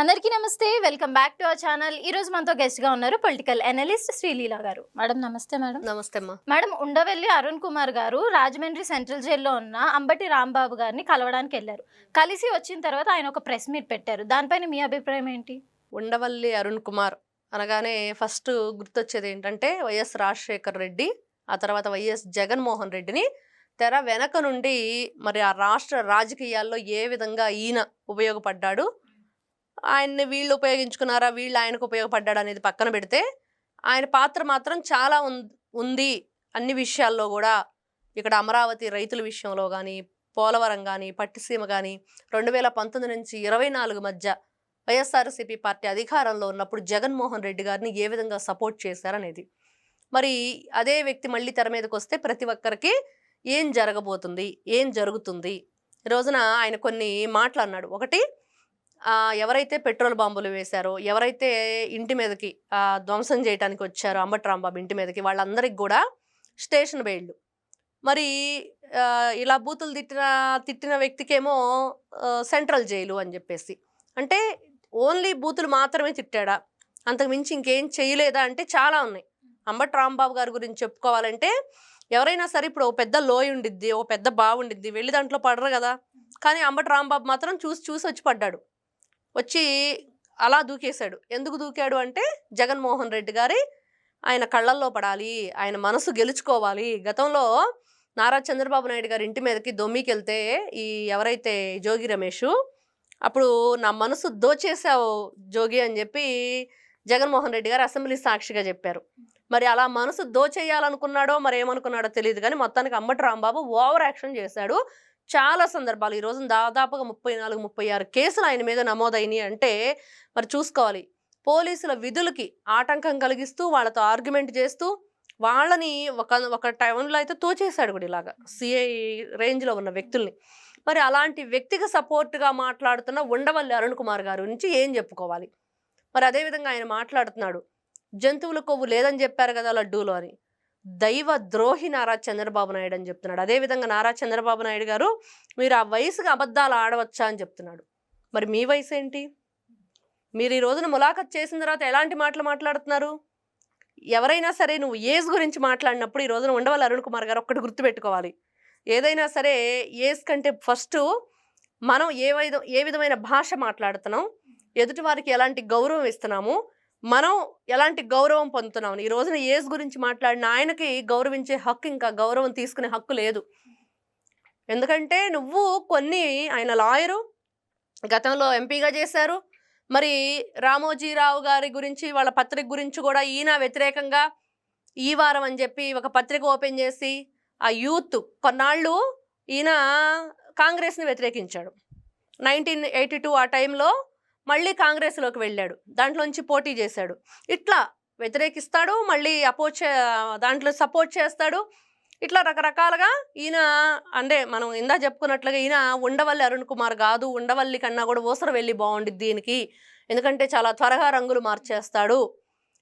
అందరికీ నమస్తే. Welcome back to our channel. ఈ రోజు మనతో గెస్ట్గా ఉన్నారు పొలిటికల్ అనలిస్ట్ శ్రీలీల గారు. మేడం నమస్తే మేడం. నమస్తే మేడం ఉండవెల్లి అరుణ్ కుమార్ గారు రాజమండ్రి సెంట్రల్ జైల్లో ఉన్న అంబటి రాంబాబు గారిని కలవడానికి వెళ్ళారు. కలిసి వచ్చిన తర్వాత ఆయన ఒక ప్రెస్ మీట్ పెట్టారు. దానిపైన మీ అభిప్రాయం ఏంటి? ఉండవల్లి అరుణ్ కుమార్ అనగానే ఫస్ట్ గుర్తొచ్చేది ఏంటంటే వైఎస్ రాజశేఖర్ రెడ్డి ఆ తర్వాత వైఎస్ జగన్మోహన్ రెడ్డిని తెర వెనక నుండి మరి ఆ రాష్ట్ర రాజకీయాల్లో ఏ విధంగా ఈయన ఉపయోగపడ్డాడు ఆయన్ని వీళ్ళు ఉపయోగించుకున్నారా వీళ్ళు ఆయనకు ఉపయోగపడ్డాడు అనేది పక్కన పెడితే ఆయన పాత్ర మాత్రం చాలా ఉం- ఉంది. అన్ని విషయాల్లో కూడా ఇక్కడ అమరావతి రైతుల విషయంలో కానీ పోలవరం కానీ పట్టిసీమ కానీ రెండు వేల పంతొమ్మిది నుంచి ఇరవై నాలుగు మధ్య వైఎస్ఆర్సీపీ పార్టీ అధికారంలో ఉన్నప్పుడు జగన్మోహన్ రెడ్డి గారిని ఏ విధంగా సపోర్ట్ చేశారనేది. మరి అదే వ్యక్తి మళ్ళీ తెర మీదకి వస్తే ప్రతి ఒక్కరికి ఏం జరగబోతుంది ఏం జరుగుతుంది? ఈ రోజున ఆయన కొన్ని మాటలు అన్నాడు. ఒకటి ఎవరైతే పెట్రోల్ బాంబులు వేశారో ఎవరైతే ఇంటి మీదకి ధ్వంసం చేయడానికి వచ్చారో అంబట్రాంబాబు ఇంటి మీదకి వాళ్ళందరికి కూడా స్టేషన్ బెయిల్డ్ మరి ఇలా బూతులు తిట్టిన తిట్టిన వ్యక్తికేమో సెంట్రల్ జైలు అని చెప్పేసి. అంటే ఓన్లీ బూతులు మాత్రమే తిట్టాడా? అంతకు మించి ఇంకేం చేయలేదా? అంటే చాలా ఉన్నాయి. అంబట్ రాంబాబు గారి గురించి చెప్పుకోవాలంటే ఎవరైనా సరే ఇప్పుడు ఓ పెద్ద లోయ ఉండిద్ది ఓ పెద్ద బావుండిద్ది వెళ్ళి దాంట్లో పడరు కదా? కానీ అంబట్ రాంబాబు మాత్రం చూసి చూసి వచ్చి పడ్డాడు. వచ్చి అలా దూకేశాడు. ఎందుకు దూకాడు అంటే జగన్మోహన్ రెడ్డి గారి ఆయన కళ్ళల్లో పడాలి ఆయన మనసు గెలుచుకోవాలి. గతంలో నారా చంద్రబాబు నాయుడు గారి ఇంటి మీదకి దొమ్మికి వెళ్తే ఈ ఎవరైతే జోగి రమేష్ అప్పుడు నా మనసు దోచేసావు జోగి అని చెప్పి జగన్మోహన్ రెడ్డి గారు అసెంబ్లీ సాక్షిగా చెప్పారు. మరి అలా మనసు దోచేయాలనుకున్నాడో మరి ఏమనుకున్నాడో తెలియదు కానీ మొత్తానికి అమ్మటి రాంబాబు ఓవర్ యాక్షన్ చేశాడు. చాలా సందర్భాలు. ఈ రోజున దాదాపుగా ముప్పై నాలుగు ముప్పై ఆరు కేసులు ఆయన మీద నమోదైనాయి అంటే మరి చూసుకోవాలి. పోలీసుల విధులకి ఆటంకం కలిగిస్తూ వాళ్ళతో ఆర్గ్యుమెంట్ చేస్తూ వాళ్ళని ఒక ఒక టైంలో అయితే తోచేశాడు కూడా ఇలాగా సిఐ రేంజ్లో ఉన్న వ్యక్తుల్ని. మరి అలాంటి వ్యక్తికి సపోర్ట్గా మాట్లాడుతున్న ఉండవల్లి అరుణ్ కుమార్ గారి నుంచి ఏం చెప్పుకోవాలి? మరి అదేవిధంగా ఆయన మాట్లాడుతున్నాడు జంతువుల కొవ్వు లేదని చెప్పారు కదా లడ్డూలో అని. దైవ ద్రోహి నారా చంద్రబాబు నాయుడు అని చెప్తున్నాడు. అదేవిధంగా నారా చంద్రబాబు నాయుడు గారు మీరు ఆ వయసుగా అబద్ధాలు ఆడవచ్చా? అని చెప్తున్నాడు. మరి మీ వయసు ఏంటి? మీరు ఈ రోజున ములాఖత్ చేసిన తర్వాత ఎలాంటి మాటలు మాట్లాడుతున్నారు? ఎవరైనా సరే నువ్వు ఏజ్ గురించి మాట్లాడినప్పుడు ఈ రోజున ఉండవల్లి అరుణ్ కుమార్ గారు ఒక్కటి గుర్తుపెట్టుకోవాలి. ఏదైనా సరే ఏజ్ కంటే ఫస్ట్ మనం ఏ ఏ విధమైన భాష మాట్లాడుతున్నాం ఎదుటి వారికి ఎలాంటి గౌరవం ఇస్తున్నాము మనం ఎలాంటి గౌరవం పొందుతున్నాం? ఈ రోజున ఏజ్ గురించి మాట్లాడిన ఆయనకి గౌరవించే హక్కు ఇంకా గౌరవం తీసుకునే హక్కు లేదు. ఎందుకంటే నువ్వు కొన్ని ఆయన లాయరు గతంలో ఎంపీగా చేశారు. మరి రామోజీరావు గారి గురించి వాళ్ళ పత్రిక గురించి కూడా ఈయన వ్యతిరేకంగా ఈ వారం అని చెప్పి ఒక పత్రిక ఓపెన్ చేసి ఆ యూత్ కొన్నాళ్ళు ఈయన కాంగ్రెస్ని వ్యతిరేకించాడు. నైన్టీన్ ఎయిటీ టూ ఆ టైంలో మళ్ళీ కాంగ్రెస్లోకి వెళ్ళాడు. దాంట్లోంచి పోటీ చేశాడు. ఇట్లా వ్యతిరేకిస్తాడు మళ్ళీ అపోజ్ దాంట్లో సపోర్ట్ చేస్తాడు. ఇట్లా రకరకాలుగా ఈయన అంటే మనం ఇందా చెప్పుకున్నట్లుగా ఈయన ఉండవల్లి అరుణ్ కుమార్ కాదు ఉండవల్లి కన్నా కూడా ఊసరవెల్లి బాగుండిద్ది దీనికి ఎందుకంటే చాలా త్వరగా రంగులు మార్చేస్తాడు.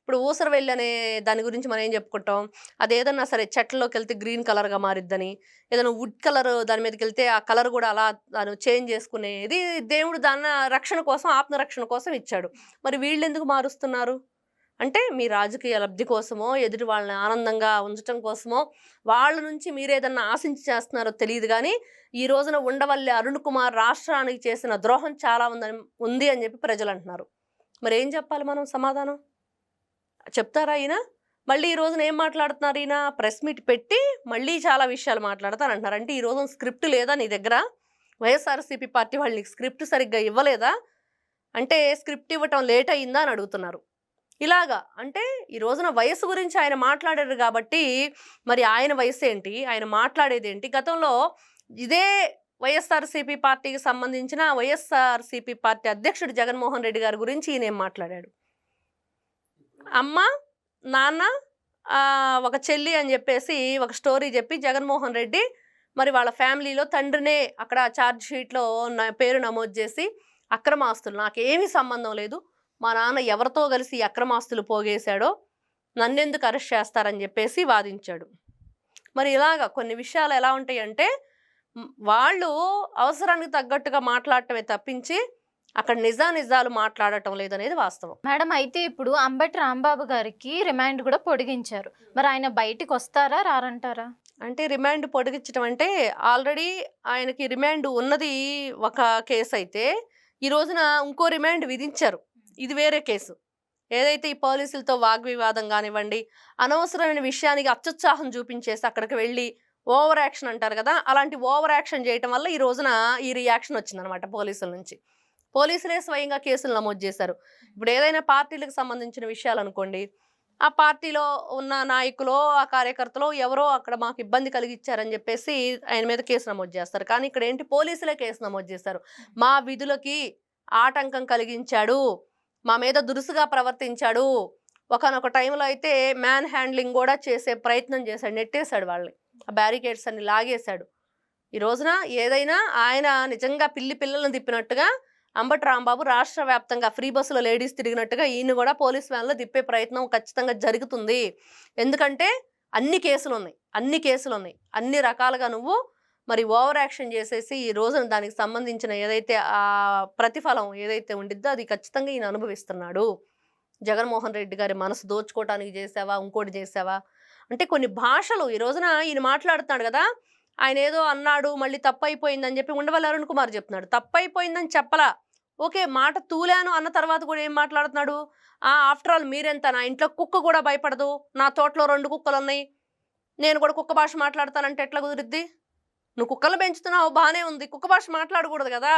ఇప్పుడు ఊసరవెల్లి అనే దాని గురించి మనం ఏం చెప్పుకుంటాం? అది ఏదన్నా సరే చెట్లలోకి వెళ్తే గ్రీన్ కలర్గా మారిద్దని ఏదైనా వుడ్ కలర్ దాని మీదకి వెళ్తే ఆ కలర్ కూడా అలా దాని చేంజ్ చేసుకునేది దేవుడు దాని రక్షణ కోసం ఆత్మరక్షణ కోసం ఇచ్చాడు. మరి వీళ్ళు ఎందుకు మారుస్తున్నారు? అంటే మీ రాజకీయ లబ్ధి కోసమో ఎదుటి వాళ్ళని ఆనందంగా ఉంచటం కోసమో వాళ్ళ నుంచి మీరు ఏదన్నా ఆశించి చేస్తున్నారో తెలియదు కానీ ఈ రోజున ఉండవల్లి అరుణ్ కుమార్ రాష్ట్రానికి చేసిన ద్రోహం చాలా ఉందని ఉంది అని చెప్పి ప్రజలు అంటున్నారు మరి ఏం చెప్పాలి మనం సమాధానం? చెప్తారా ఈయన? మళ్ళీ ఈ రోజున ఏం మాట్లాడుతున్నారు ఈయన? ప్రెస్ మీట్ పెట్టి మళ్ళీ చాలా విషయాలు మాట్లాడతారు అంటున్నారు. అంటే ఈ రోజున స్క్రిప్ట్ లేదా నీ దగ్గర? వైఎస్ఆర్సీపీ పార్టీ వాళ్ళు నీకు స్క్రిప్ట్ సరిగ్గా ఇవ్వలేదా? అంటే స్క్రిప్ట్ ఇవ్వటం లేట్ అయిందా అని అడుగుతున్నారు. ఇలాగా అంటే ఈ రోజున వయసు గురించి ఆయన మాట్లాడారు కాబట్టి మరి ఆయన వయసు ఏంటి? ఆయన మాట్లాడేది ఏంటి? గతంలో ఇదే వైఎస్ఆర్సీపీ పార్టీకి సంబంధించిన వైఎస్ఆర్సీపీ పార్టీ అధ్యక్షుడు జగన్మోహన్ రెడ్డి గారి గురించి ఈయన ఏం మాట్లాడాడు? అమ్మ నాన్న ఒక చెల్లి అని చెప్పేసి ఒక స్టోరీ చెప్పి జగన్మోహన్ రెడ్డి మరి వాళ్ళ ఫ్యామిలీలో తండ్రినే అక్కడ ఛార్జ్ షీట్లో నా పేరు నమోదు చేసి అక్రమాస్తులు. నాకేమీ సంబంధం లేదు. మా నాన్న ఎవరితో కలిసి అక్రమాస్తులు పోగేశాడో నన్నెందుకు అరెస్ట్ చేస్తారని చెప్పేసి వాదించాడు. మరి ఇలాగ కొన్ని విషయాలు ఎలా ఉంటాయి అంటే వాళ్ళు అవసరానికి తగ్గట్టుగా మాట్లాడటమే తప్పించి అక్కడ నిజా నిజాలు మాట్లాడటం లేదనేది వాస్తవం. మేడం అయితే ఇప్పుడు అంబటి రాంబాబు గారికి రిమాండ్ కూడా పొడిగించారు. మరి ఆయన బయటికి వస్తారా రారంటారా? అంటే రిమాండ్ పొడిగించడం అంటే ఆల్రెడీ ఆయనకి రిమాండ్ ఉన్నది ఒక కేసు అయితే ఈ రోజున ఇంకో రిమాండ్ విధించారు. ఇది వేరే కేసు. ఏదైతే ఈ పోలీసులతో వాగ్వివాదం కానివ్వండి అనవసరమైన విషయానికి అత్యుత్సాహం చూపించేసి అక్కడికి వెళ్ళి ఓవర్ యాక్షన్ అంటారు కదా అలాంటి ఓవర్ యాక్షన్ చేయటం వల్ల ఈ రోజున ఈ రియాక్షన్ వచ్చిందనమాట పోలీసుల నుంచి. పోలీసులే స్వయంగా కేసులు నమోదు చేశారు. ఇప్పుడు ఏదైనా పార్టీలకు సంబంధించిన విషయాలు అనుకోండి ఆ పార్టీలో ఉన్న నాయకులో ఆ కార్యకర్తలో ఎవరో అక్కడ మాకు ఇబ్బంది కలిగించారని చెప్పేసి ఆయన మీద కేసు నమోదు చేస్తారు. కానీ ఇక్కడ ఏంటి? పోలీసులే కేసు నమోదు చేస్తారు మా విధులకి ఆటంకం కలిగించాడు మా మీద దురుసుగా ప్రవర్తించాడు. ఒకనొక టైంలో అయితే మ్యాన్ హ్యాండ్లింగ్ కూడా చేసే ప్రయత్నం చేశాడు నెట్టేశాడు వాళ్ళని. ఆ బ్యారికేడ్స్ అన్ని లాగేశాడు. ఈ రోజున ఏదైనా ఆయన నిజంగా పిల్లి పిల్లలను తిప్పినట్టుగా అంబటి రాంబాబు రాష్ట్ర వ్యాప్తంగా ఫ్రీ బస్సులో లేడీస్ తిరిగినట్టుగా ఈయన కూడా పోలీస్ వ్యాన్లో తిప్పే ప్రయత్నం ఖచ్చితంగా జరుగుతుంది. ఎందుకంటే అన్ని కేసులు ఉన్నాయి అన్ని కేసులు ఉన్నాయి అన్ని రకాలుగా నువ్వు మరి ఓవర్ యాక్షన్ చేసేసి ఈ రోజున దానికి సంబంధించిన ఏదైతే ఆ ప్రతిఫలం ఏదైతే ఉండిద్దో అది ఖచ్చితంగా ఈయన అనుభవిస్తున్నాడు. జగన్మోహన్ రెడ్డి గారి మనసు దోచుకోవటానికి చేసావా? ఇంకోటి చేసావా? అంటే కొన్ని భాషలు ఈ రోజున ఈయన మాట్లాడుతున్నాడు కదా ఆయన ఏదో అన్నాడు మళ్ళీ తప్పు అయిపోయిందని చెప్పి ఉండవల్లి అరుణ్ కుమార్ చెప్తున్నాడు. తప్పైపోయిందని చెప్పలా. ఓకే మాట తూలాను అన్న తర్వాత కూడా ఏం మాట్లాడుతున్నాడు? ఆ ఆఫ్టర్ ఆల్ మీరెంత? నా ఇంట్లో కుక్క కూడా భయపడదు. నా తోటలో రెండు కుక్కలు ఉన్నాయి నేను కూడా కుక్క భాష మాట్లాడతానంటే ఎట్లా కుదిరిద్ది? నువ్వు కుక్కలు పెంచుతున్నావు బాగానే ఉంది. కుక్క భాష మాట్లాడకూడదు కదా?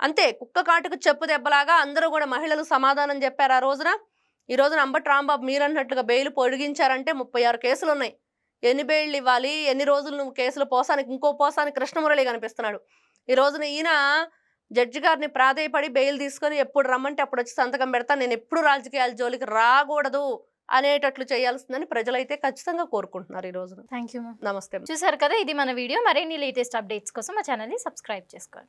అంతే కుక్క కాటుకు చెప్పు దెబ్బలాగా అందరూ కూడా మహిళలు సమాధానం చెప్పారు ఆ రోజున. ఈ రోజున అంబటి రాంబాబు మీరన్నట్లుగా బెయిల్ పొడిగించారంటే ముప్పై ఆరు కేసులు ఉన్నాయి ఎన్ని బెయిల్ ఇవ్వాలి? ఎన్ని రోజులు నువ్వు కేసులు పోసానికి ఇంకో పోసానికి కృష్ణమురళి కనిపిస్తున్నాడు. ఈ రోజున ఈయన జడ్జి గారిని ప్రాధేయపడి బెయిల్ తీసుకొని ఎప్పుడు రమ్మంటే అప్పుడు వచ్చి సంతకం పెడతా నేను ఎప్పుడు రాజకీయాల జోలికి రాకూడదు అనేటట్లు చేయాల్సిందని ప్రజలైతే ఖచ్చితంగా కోరుకుంటున్నారు ఈ రోజున. థ్యాంక్ యూ నమస్తే చూసారు కదా ఇది మన వీడియో. మరిన్ని లేటెస్ట్ అప్డేట్స్ కోసం మా ఛానల్ని సబ్స్క్రైబ్ చేసుకోండి.